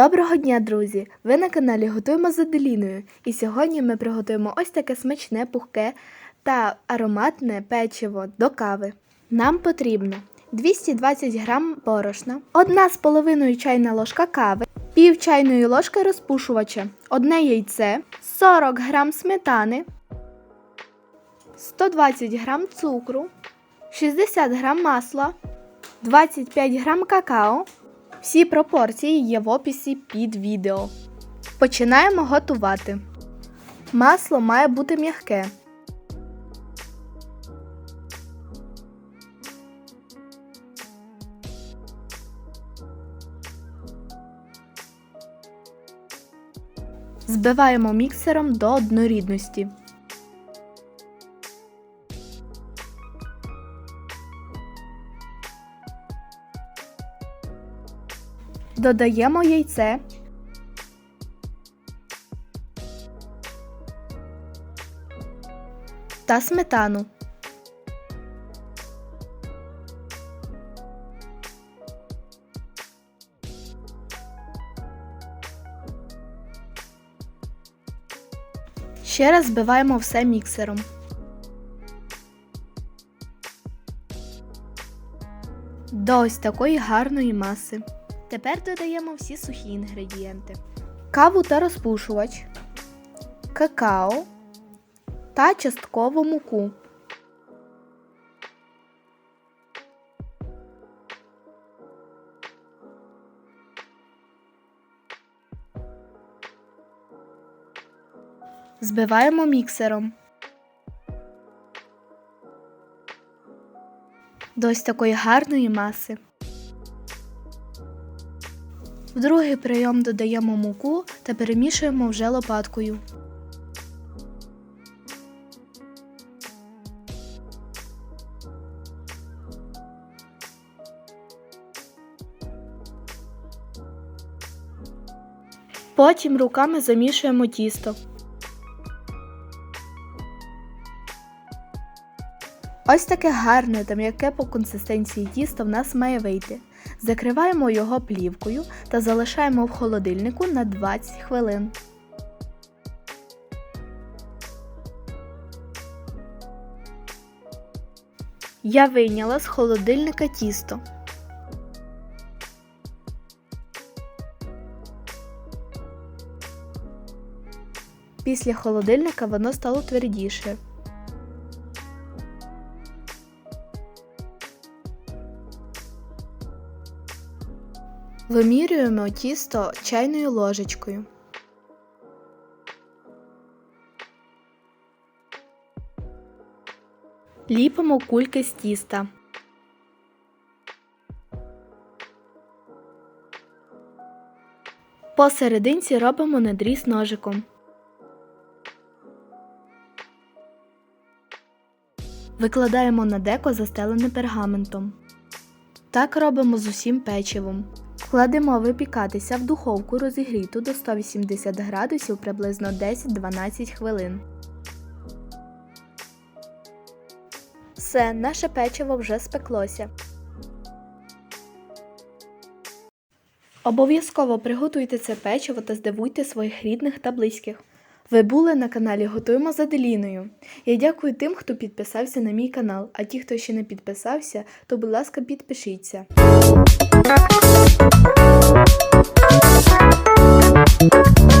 Доброго дня, друзі! Ви на каналі Готуємо з Аделіною. І сьогодні ми приготуємо ось таке смачне, пухке та ароматне печиво до кави. Нам потрібно 220 грам борошна, 1,5 чайна ложка кави, пів чайної ложки розпушувача, одне яйце, 40 грам сметани, 120 грам цукру, 60 грам масла, 25 грам какао. Всі пропорції є в описі під відео. Починаємо готувати. Масло має бути м'яке. Збиваємо міксером до однорідності. Додаємо яйце. Та сметану. Ще раз збиваємо все міксером. До ось такої гарної маси. Тепер додаємо всі сухі інгредієнти: каву та розпушувач, какао та часткову муку. Збиваємо міксером. До ось такої гарної маси. В другий прийом додаємо муку та перемішуємо вже лопаткою. Потім руками замішуємо тісто. Ось таке гарне та м'яке по консистенції тісто в нас має вийти. Закриваємо його плівкою та залишаємо в холодильнику на 20 хвилин. Я вийняла з холодильника тісто. Після холодильника воно стало твердіше. Вимірюємо тісто чайною ложечкою. Ліпимо кульки з тіста. Посерединці робимо надріз ножиком. Викладаємо на деко застелене пергаментом. Так робимо з усім печивом. Кладемо випікатися в духовку розігріту до 180 градусів приблизно 10-12 хвилин. Все, наше печиво вже спеклося. Обов'язково приготуйте це печиво та здивуйте своїх рідних та близьких. Ви були на каналі Готуємо з Аделіною. Я дякую тим, хто підписався на мій канал, а ті, хто ще не підписався, то будь ласка підпишіться. You.